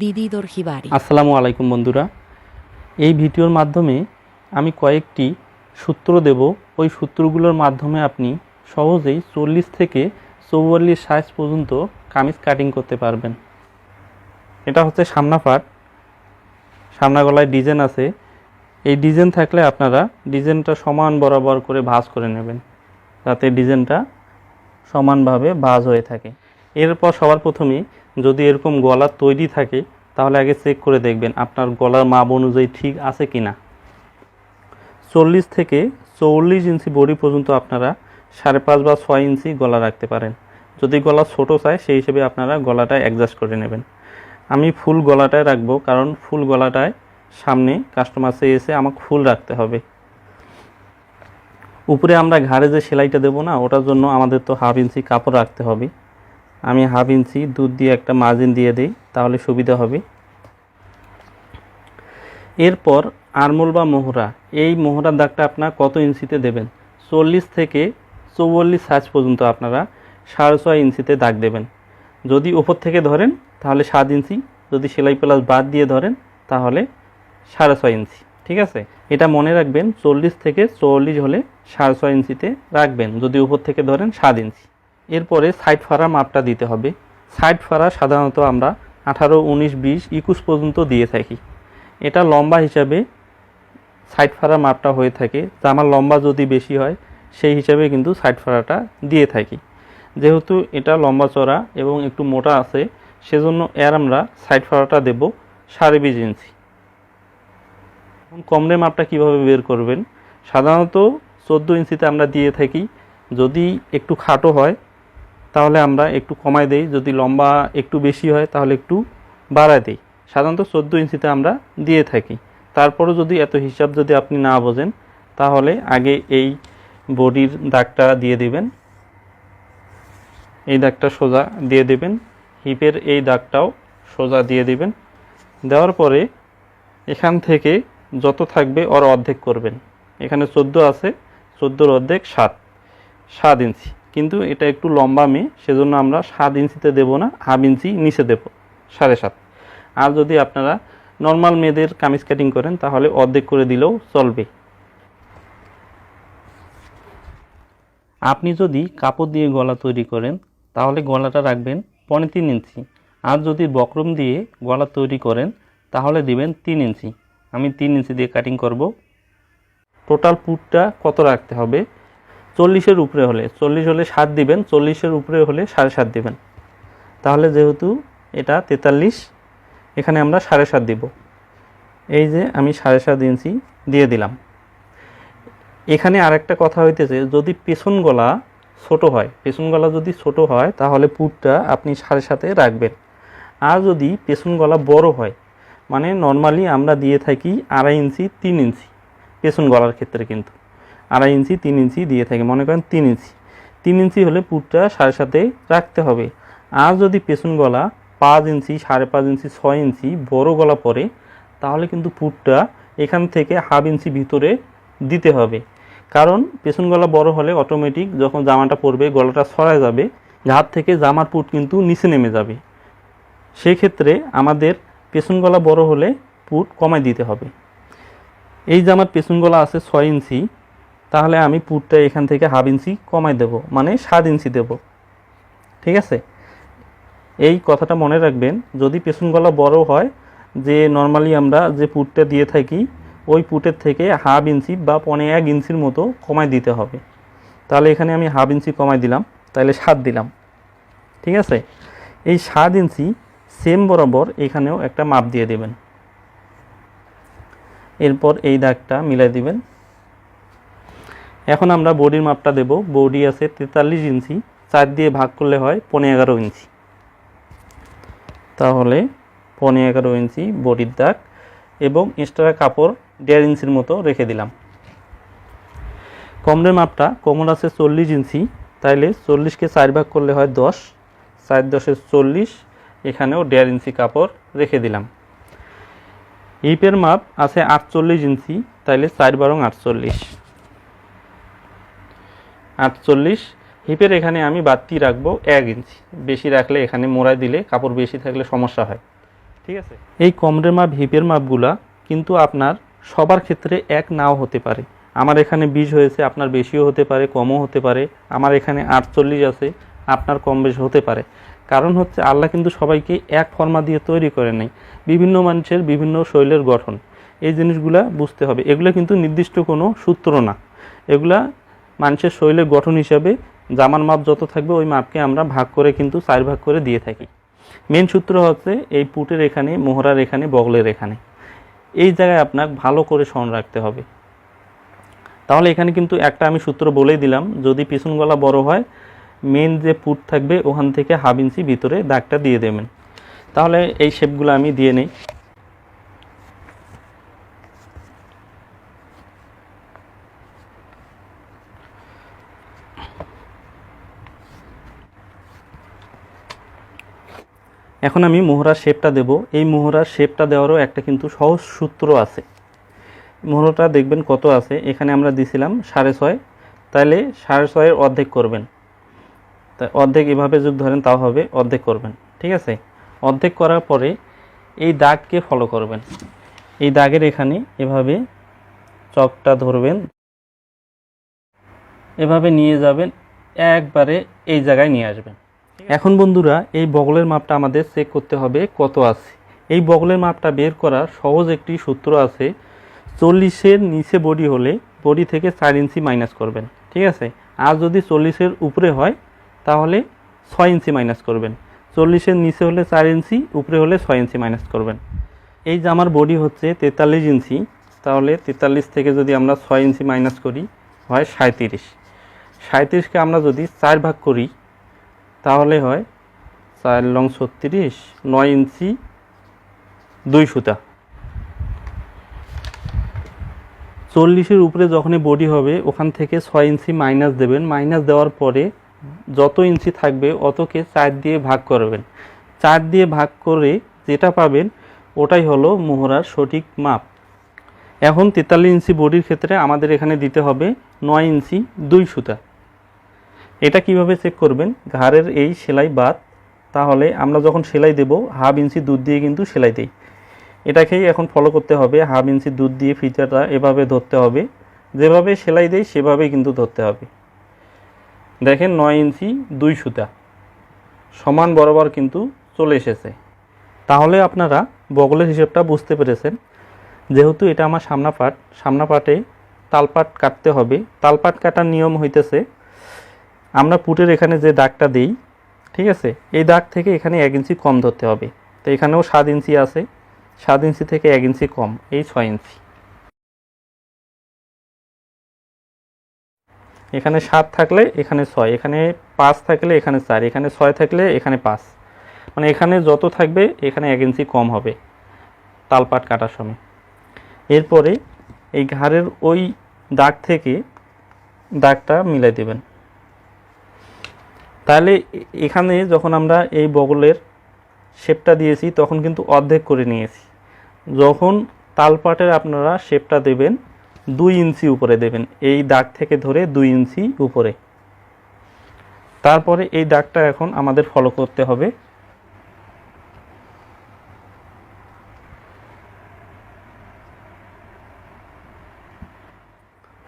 Vividor Hibari. আসসালামু আলাইকুম বন্ধুরা। এই ভিডিওর মাধ্যমে আমি কয়েকটি সূত্র দেব। ওই সূত্রগুলোর মাধ্যমে আপনি সহজেই চল্লিশ থেকে চৌয়াল্লিশ সাইজ পর্যন্ত কামিজ কাটিং করতে পারবেন। এটা হচ্ছে সামনা পাট সামনা গলায় ডিজাইন আছে। এই ডিজাইন থাকলে আপনারা ডিজাইনটা সমান বরাবর করে ভাঁজ করে নেবেন। যাতে ডিজাইনটা সমানভাবে ভাঁজ হয়ে থাকে। এরপর সবার প্রথমে যদি এরকম গলা তৈরি থাকে, তাহলে আগে চেক করে দেখবেন আপনার গলার মাপ অনুযায়ী ঠিক আছে কি না চল্লিশ থেকে চল্লিশ ইঞ্চি বডি পর্যন্ত আপনারা সাড়ে পাঁচ বা ছয় ইঞ্চি গলা রাখতে পারেন। যদি গলা ছোটো চায়, সেই হিসেবে আপনারা গলাটা অ্যাডজাস্ট করে নেবেন। আমি ফুল গলাটায় রাখব, কারণ ফুল গলাটায় সামনে কাস্টমার এসে আমাকে ফুল রাখতে হবে। উপরে আমরা ঘাড়ে যে সেলাইটা দেবো না, ওটার জন্য আমাদের তো হাফ ইঞ্চি কাপড় রাখতে হবে। আমি হাফ ইঞ্চি দুধ দিয়ে একটা মার্জিন দিয়ে দিই, তাহলে সুবিধা হবে। এরপর আরমোল বা মোহরা, এই মোহরার দাগটা আপনার কত ইঞ্চিতে দেবেন? চল্লিশ থেকে চৌয়াল্লিশ সাইজ পর্যন্ত আপনারা সাড়ে ছয় ইঞ্চিতে দাগ দেবেন। যদি ওপর থেকে ধরেন, তাহলে সাত ইঞ্চি। যদি সেলাই প্লাস বাদ দিয়ে ধরেন, তাহলে সাড়ে ছয় ইঞ্চি। ঠিক আছে? এটা মনে রাখবেন, চল্লিশ থেকে চল্লিশ হলে সাড়ে ছয় ইঞ্চিতে রাখবেন। যদি উপর থেকে ধরেন, সাত ইঞ্চি। এরপরে সাইড ফাড়ার মাপটা দিতে হবে। সাইড ফাড়া সাধারণত আমরা আঠারো, উনিশ, বিশ, একুশ পর্যন্ত দিয়ে থাকি। এটা লম্বা হিসাবে সাইড ফাড়ার মাপটা হয়ে থাকে। জামার লম্বা যদি বেশি হয়, সেই হিসাবে কিন্তু সাইড ফাড়াটা দিয়ে থাকি। যেহেতু এটা লম্বা চড়া এবং একটু মোটা আছে, সেজন্য এর আমরা সাইড ফাড়াটা দেব সাড়ে বিশ ইঞ্চি। এখন কমরে মাপটা কীভাবে বের করবেন? সাধারণত চোদ্দ ইঞ্চিতে আমরা দিয়ে থাকি। যদি একটু খাটো হয় তাহলে আমরা একটু কমায় দেই। যদি লম্বা একটু বেশি হয়, তাহলে একটু বাড়ায় দিই। সাধারণত চোদ্দ ইঞ্চিতে আমরা দিয়ে থাকি। তারপরও যদি এত হিসাব যদি আপনি না বোঝেন, তাহলে আগে এই বডির দাগটা দিয়ে দিবেন। এই দাগটা সোজা দিয়ে দেবেন। হিপের এই দাগটাও সোজা দিয়ে দিবেন। দেওয়ার পরে এখান থেকে যত থাকবে ওর অর্ধেক করবেন। এখানে চোদ্দ আছে, চোদ্দোর অর্ধেক সাত সাত ইঞ্চি। কিন্তু এটা একটু লম্বা মেয়ে সেজন্য আমরা সাত ইঞ্চিতে দেবো না, হাফ ইঞ্চি নিচে দেবো, সাড়ে সাত। আর যদি আপনারা নর্মাল মেয়েদের কামিজ কাটিং করেন, তাহলে অর্ধেক করে দিলেও চলবে। আপনি যদি কাপড় দিয়ে গলা তৈরি করেন, তাহলে গলাটা রাখবেন পনে তিন ইঞ্চি। আর যদি বক্রম দিয়ে গলা তৈরি করেন, তাহলে দিবেন তিন ইঞ্চি। আমি তিন ইঞ্চি দিয়ে কাটিং করব। টোটাল পুটটা কত রাখতে হবে? চল্লিশের উপরে হলে, চল্লিশ হলে সাত দিবেন, চল্লিশের উপরে হলে সাড়ে সাত দিবেন। তাহলে যেহেতু এটা তেতাল্লিশ, এখানে আমরা সাড়ে সাত দিব। এই যে আমি সাড়ে সাত ইঞ্চি দিয়ে দিলাম। এখানে আরেকটা কথা হইতেছে, যদি পেছন গলা ছোট হয়, পেছন গলা যদি ছোট হয়, তাহলে পুটটা আপনি সাড়ে সাথে রাখবেন। আর যদি পেছন গলা বড় হয় মানে নর্মালি আমরা দিয়ে থাকি আড়াই ইঞ্চি, তিন ইঞ্চি, পেছন গলার ক্ষেত্রে কিন্তু। আড়াই ইঞ্চি, তিন ইঞ্চি দিয়ে থাকে। মনে করেন তিন ইঞ্চি। তিন ইঞ্চি হলে পুটটা সাড়ে সাথে রাখতে হবে। আর যদি পেছন গলা পাঁচ ইঞ্চি, সাড়ে পাঁচ ইঞ্চি, ছয় ইঞ্চি বড় গলা পরে, তাহলে কিন্তু পুটটা এখান থেকে হাফ ইঞ্চি ভিতরে দিতে হবে। কারণ পেছন গলা বড় হলে অটোমেটিক যখন জামাটা পরবে, গলাটা ছড়ায় যাবে ঘাত থেকে জামার পুট কিন্তু নিচে নেমে যাবে। সেক্ষেত্রে আমাদের পেছন গলা বড় হলে পুট কমায় দিতে হবে। এই জামার পেছন গলা আছে ছয় ইঞ্চি তাহলে আমি পুটটা এখান থেকে হাফ ইঞ্চি কমাই দেব মানে সাত ইঞ্চি দেব। ঠিক আছে? এই কথাটা মনে রাখবেন, যদি পেছন গলা বড় হয়, যে নর্মালি আমরা যে পুটটা দিয়ে থাকি, ওই পুটের থেকে হাফ ইঞ্চি বা পনে এক ইঞ্চির মতো কমাই দিতে হবে। তাহলে এখানে আমি হাফ ইঞ্চি কমাই দিলাম, তাহলে সাত দিলাম। ঠিক আছে? এই সাত ইঞ্চি সেম বরাবর এখানেও একটা মাপ দিয়ে দেবেন। এরপর এই দাগটা মিলাই দিবেন। এখন আমরা বডির মাপটা দেব। বডি আছে তেতাল্লিশ ইঞ্চি, চার দিয়ে ভাগ করলে হয় পনে এগারো ইঞ্চি। তাহলে পনে এগারো ইঞ্চি বডির দাগ এবং এক্সট্রা কাপড় দেড় ইঞ্চির মতো রেখে দিলাম। কমরের মাপটা, কোমর আছে চল্লিশ ইঞ্চি, তাইলে চল্লিশকে চার ভাগ করলে হয় দশ, চার দশে চল্লিশ, এখানেও দেড় ইঞ্চি কাপড় রেখে দিলাম। হিপের মাপ আছে আটচল্লিশ ইঞ্চি, তাইলে চার বারং আটচল্লিশ। আটচল্লিশ। হিপের এখানে আমি বাড়তি রাখব এক ইঞ্চি। বেশি রাখলে এখানে মোড়াই দিলে কাপড় বেশি থাকলে সমস্যা হয়। ঠিক আছে? এই কমরের মাপ, হিপের মাপগুলা কিন্তু আপনার সবার ক্ষেত্রে এক নাও হতে পারে। আমার এখানে বিশ হয়েছে, আপনার বেশিও হতে পারে, কমও হতে পারে। আমার এখানে আটচল্লিশ আছে, আপনার কম বেশি হতে পারে। কারণ হচ্ছে আল্লাহ কিন্তু সবাইকে এক ফর্মা দিয়ে তৈরি করে নেই। বিভিন্ন মানুষের বিভিন্ন শৈলের গঠন। এই জিনিসগুলা বুঝতে হবে। এগুলো কিন্তু নির্দিষ্ট কোনো সূত্র না। এগুলা মানুষের শৈলের গঠন হিসাবে জামার মাপ যত থাকবে, ওই মাপকে আমরা ভাগ করে কিন্তু চার ভাগ করে দিয়ে থাকি। মেন সূত্র হচ্ছে এই পুটের এখানে, মোহরার এখানে, বগলের এখানে। এই জায়গায় আপনার ভালো করে স্মরণ রাখতে হবে। তাহলে এখানে কিন্তু একটা আমি সূত্র বলেই দিলাম, যদি পিছন গলা বড় হয় মেন যে পুট থাকবে, ওখান থেকে হাফ ইঞ্চি ভিতরে দাগটা দিয়ে দেবেন। তাহলে এই শেপগুলো আমি দিয়ে নেই। এখন আমি মোহরার শেপটা দেব। এই মোহরার শেপটা দেওয়ারও একটা কিন্তু সহজ সূত্র আছে। মোহরটা দেখবেন কত আছে? এখানে আমরা দিছিলাম সাড়ে ছয়। তাহলে সাড়ে ছয়ের অর্ধেক করবেন। তা অর্ধেক এভাবে যোগ ধরেন, তাও হবে, অর্ধেক করবেন। ঠিক আছে? অর্ধেক করার পরে এই দাগকে ফলো করবেন। এই দাগের এখানে এভাবে চকটা ধরবেন। এভাবে নিয়ে যাবেন, একবারে এই জায়গায় নিয়ে আসবেন। এখন বন্ধুরা, এই বগলের মাপটা আমাদের চেক করতে হবে কত আছে। এই বগলের মাপটা বের করার সহজ একটি সূত্র আছে, চল্লিশের নিচে বডি হলে বডি থেকে চার ইঞ্চি মাইনাস করবেন, ঠিক আছে? আর যদি চল্লিশের উপরে হয়, তাহলে ছয় ইঞ্চি মাইনাস করবেন। চল্লিশের নিচে হলে চার ইঞ্চি, উপরে হলে ছয় ইঞ্চি মাইনাস করবেন। এই জামার বডি হচ্ছে তেতাল্লিশ ইঞ্চি, তাহলে তেতাল্লিশ থেকে যদি আমরা ছয় ইঞ্চি মাইনাস করি, হয় সাঁত্রিশ সাঁত্রিশকে আমরা যদি চার ভাগ করি তাহলে হয় চার লং ছত্রিশ, নয় ইঞ্চি, দুই সুতা। চল্লিশের উপরে যখনই বডি হবে, ওখান থেকে ছয় ইঞ্চি মাইনাস দেবেন। মাইনাস দেওয়ার পরে যত ইঞ্চি থাকবে, অতকে চার দিয়ে ভাগ করবেন। চার দিয়ে ভাগ করে যেটা পাবেন, ওটাই হলো মোহরার সঠিক মাপ। এখন তেতাল্লিশ ইঞ্চি বডির ক্ষেত্রে আমাদের এখানে দিতে হবে নয় ইঞ্চি, দুই সুতা। এটা কীভাবে চেক করবেন? ঘাড়ের এই সেলাই বাদ, তাহলে আমরা যখন সেলাই দেব, হাফ ইঞ্চি দুধ দিয়ে কিন্তু সেলাই দিই। এটাকেই এখন ফলো করতে হবে, হাফ ইঞ্চি দুধ দিয়ে ফিচারটা এভাবে ধরতে হবে। যেভাবে সেলাই দেই, সেভাবেই কিন্তু ধরতে হবে। দেখেন নয় ইঞ্চি দুই সুতা, সমান বরাবর কিন্তু চলে এসেছে। তাহলে আপনারা বগলের হিসেবটা বুঝতে পেরেছেন। যেহেতু এটা আমার সামনা পাট সামনা পাটে তালপাট কাটতে হবে, তালপাট কাটার নিয়ম হইতেছে আমরা পুটের এখানে যে দাগটা দিই, ঠিক আছে? এই দাগ থেকে এখানে এক ইঞ্চি কম ধরতে হবে। তো এখানেও সাত ইঞ্চি আছে, সাত ইঞ্চি থেকে এক ইঞ্চি কম, এই ছয় ইঞ্চি। এখানে সাত থাকলে এখানে ছয়, এখানে পাঁচ থাকলে এখানে চার, এখানে ছয় থাকলে এখানে পাঁচ। মানে এখানে যত থাকবে, এখানে এক ইঞ্চি কম হবে তালপাট কাটার সময়। এরপরে এই ঘাড়ের ওই দাগ থেকে দাগটা মিলাই দেবেন। তাহলে এখানে যখন আমরা এই বগলের শেপটা দিয়েছি, তখন কিন্তু অর্ধেক করে নিয়েছি। যখন তালপাটের আপনারা শেপটা দেবেন, দুই ইঞ্চি উপরে দেবেন, এই দাগ থেকে ধরে দুই ইঞ্চি উপরে। তারপরে এই দাগটা এখন আমাদের ফলো করতে হবে।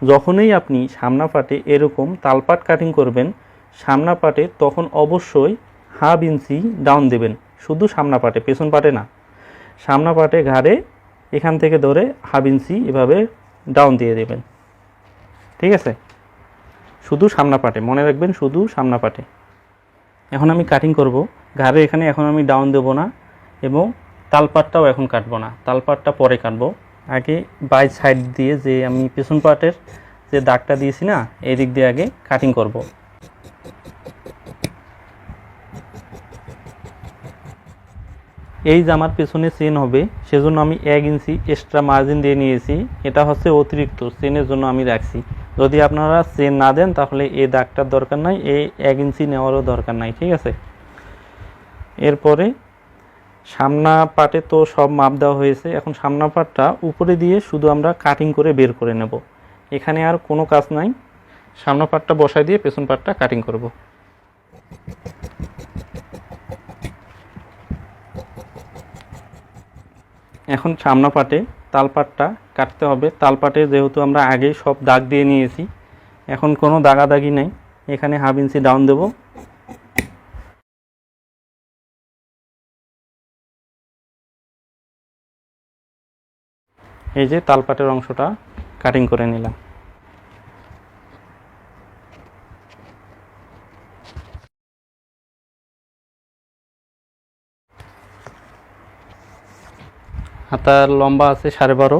যখনই আপনি সামনা পাটে এরকম তালপাট কাটিং করবেন সামনা পাটে তখন অবশ্যই হাফ ইঞ্চি ডাউন দেবেন। শুধু সামনা পাটে পেছন পাটে না। সামনা পাটে ঘাড়ে, এখান থেকে ধরে হাফ ইঞ্চি এভাবে ডাউন দিয়ে দেবেন। ঠিক আছে? শুধু সামনা পাটে মনে রাখবেন শুধু সামনা পাটে এখন আমি কাটিং করব। ঘাড়ে এখানে এখন আমি ডাউন দেব না এবং তালপাটটাও এখন কাটবো না। তালপাটটা পরে কাটবো। আগে বাই সাইড দিয়ে যে আমি পেছন পাটের যে দাগটা দিয়েছি না এই দিক দিয়ে আগে কাটিং করব। এই জামার পেছনে চেন হবে, সেজন্য আমি এক ইঞ্চি এক্সট্রা মার্জিন দিয়ে নিয়েছি। এটা হচ্ছে অতিরিক্ত চেনের জন্য আমি রাখছি। যদি আপনারা চেন না দেন, তাহলে এই দাগটার দরকার নাই, এই এক ইঞ্চি নেওয়ারও দরকার নাই, ঠিক আছে? এরপরে সামনা পাটে তো সব মাপ দেওয়া হয়েছে, এখন সামনা পাটটা উপরে দিয়ে শুধু আমরা কাটিং করে বের করে নেব। এখানে আর কোনো কাজ নাই। সামনা পাটটা বসায় দিয়ে পেছন পাটটা কাটিং করব। এখন সামনা পাটে তালপাটটা কাটতে হবে। তালপাটে যেহেতু আমরা আগে সব দাগ দিয়ে নিয়েছি, এখন কোনো দাগাদাগি নেই। এখানে হাফ ইঞ্চি ডাউন দেব। এই যে তালপাটের অংশটা কাটিং করে নিলাম। হাতার লম্বা আছে সাড়ে বারো।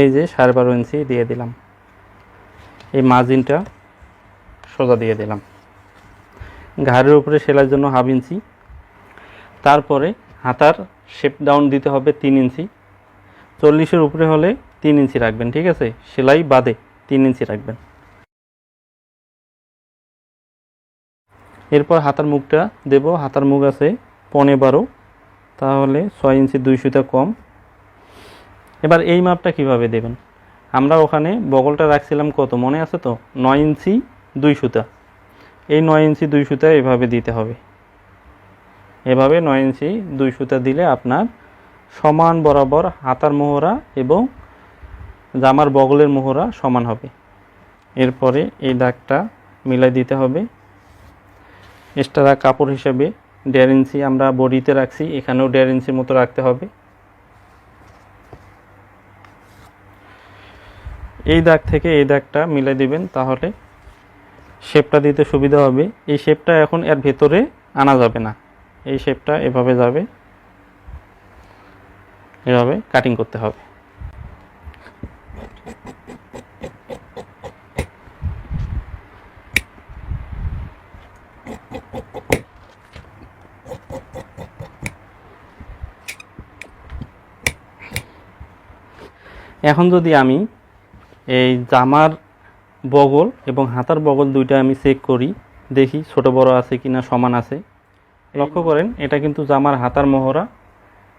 এই যে সাড়ে বারো ইঞ্চি দিয়ে দিলাম। এই মার্জিনটা সোজা দিয়ে দিলাম। ঘাড়ের উপরে সেলাইয়ের জন্য হাফ ইঞ্চি। তারপরে হাতার শেপ ডাউন দিতে হবে তিন ইঞ্চি। চল্লিশের উপরে হলে তিন ইঞ্চি রাখবেন, ঠিক আছে? সেলাই বাদে তিন ইঞ্চি রাখবেন। এরপর হাতার মুখটা দেব। হাতার মুখ আছে পনে বারো। তাহলে ছয় ইঞ্চি দুই সুতা কম। এবার এই মাপটা কীভাবে দেবেন? আমরা ওখানে বগলটা রাখছিলাম কত? মনে আছে তো? নয় ইঞ্চি দুই সুতা। এই নয় ইঞ্চি দুই সুতা এভাবে দিতে হবে। এভাবে নয় ইঞ্চি দুই সুতা দিলে আপনার সমান বরাবর হাতার মোহরা এবং জামার বগলের মোহরা সমান হবে। এরপরে এই দাগটা মিলাই দিতে হবে। এক্সট্রা কাপড় হিসেবে দেড় ইঞ্চি আমরা বডিতে রাখছি, এখানেও দেড় ইঞ্চির মতো রাখতে হবে। এই দাগ থেকে এই দাগটা মিলাই দিবেন, তাহলে শেপটা দিতে সুবিধা হবে। এই শেপটা এখন এর ভেতরে আনা যাবে না। এই শেপটা এভাবে যাবে, এভাবে কাটিং করতে হবে। এখন যদি আমি এই জামার বগল এবং হাতার বগল দুইটা আমি চেক করি, দেখি ছোট বড় আছে কিনা, সমান আছে। লক্ষ্য করেন, এটা কিন্তু জামার হাতার মোহরা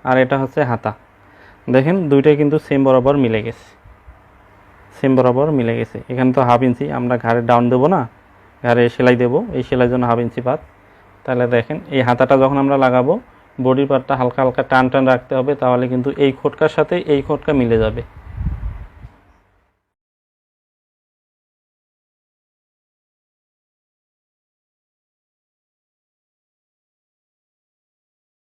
আর এটা হচ্ছে হাতা। দেখেন, দুইটাই কিন্তু সেম বরাবর মিলে গেছে। সেম বরাবর মিলে গেছে। এখানে তো হাফ ইঞ্চি আমরা ঘাড়ে ডাউন দেবো না, ঘাড়ে সেলাই দেবো, এই সেলাইয়ের জন্য হাফ ইঞ্চি পাত। তাহলে দেখেন, এই হাতাটা যখন আমরা লাগাবো বডির পার্টটা হালকা হালকা টান টান রাখতে হবে, তাহলে কিন্তু এই খোটকার সাথে এই খোটকা মিলে যাবে।